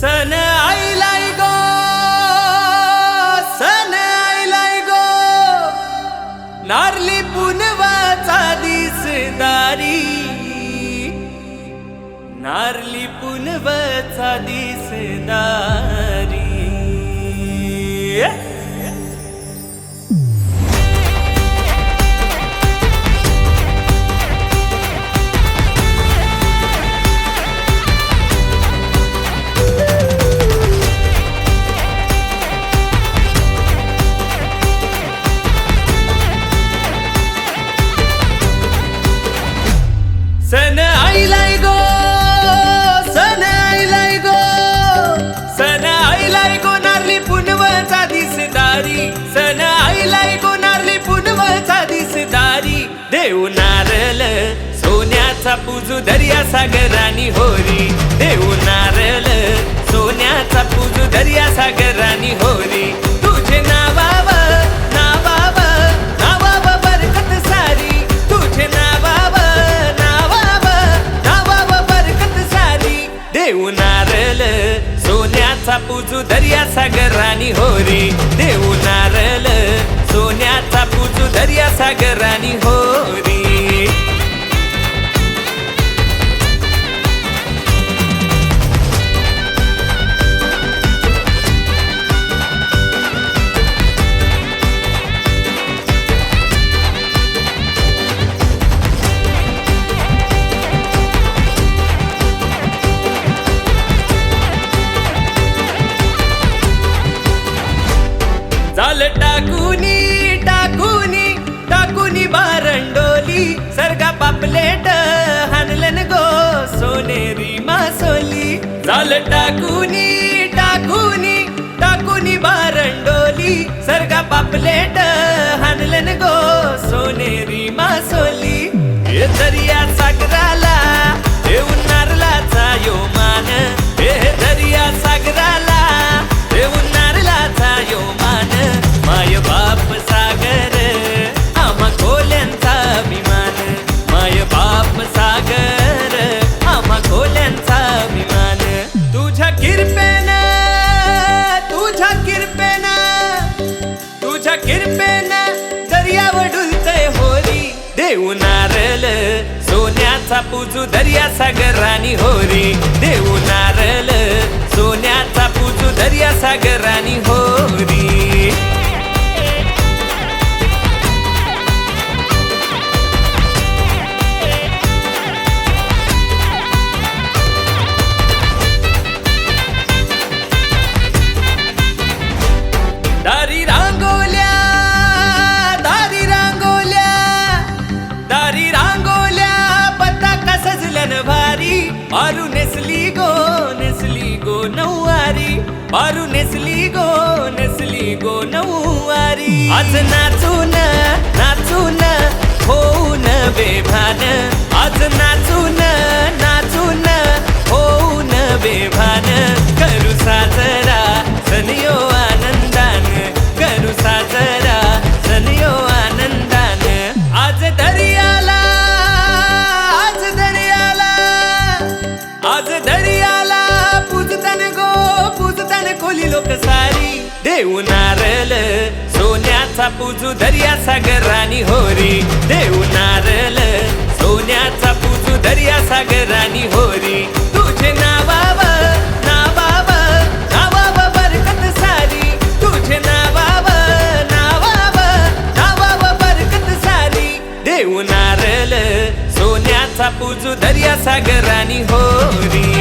सन आईलाय गो सन आईलाय गो. नारली पुनवाचा दिसदारी नारली पुनवाचा दिसदारी. पूजू दर्या सागरानी होरी. देऊ नारल सोन्याचा पूजू दर्या सागरानी होरी. तुझे नावाव नावाव नावाव बरकत सारी. तुझे नावाव नावाव नावाव बरकत सारी. देऊ नारल सोन्याचा पूजू दर्या सागरानी होरी. देऊ नारल सोन्याचा पूजू दर्या सागरानी होरी. कुणी बारंडोली सरगा पापलेट हानलन गो सोनेरी मासोली झालं टाकुनी टाकुनी टाकुनी बारंडोली सरगा पापलेट हानलन गो सोनेरी मासोली हे दर्या देऊ नारल सोन्याचा पूजू दर्या सागरानी होरी. देऊ नारल सोन्याचा पूजू दर्या सागरानी पारू नेसली गो नेसली गो नऊवारी. पारू नेसली गो नेसली गो नऊवारी. आज नाचून नाचून होऊन बेभान. आज नाचून नाचून होऊन बेभान. लोक सारी देऊ नारल सोन्याचा पूजू दर्या सागरानी होरी. देऊ नारल सोन्याचा पूजू दर्या सागरानी होरी. तुझे नावाव नावाव नावाव बरकत सारी. तुझे नावाव नावाव नावाव बरकत सारी. देऊ नारल सोन्याचा पूजू दर्या सागरानी होरी.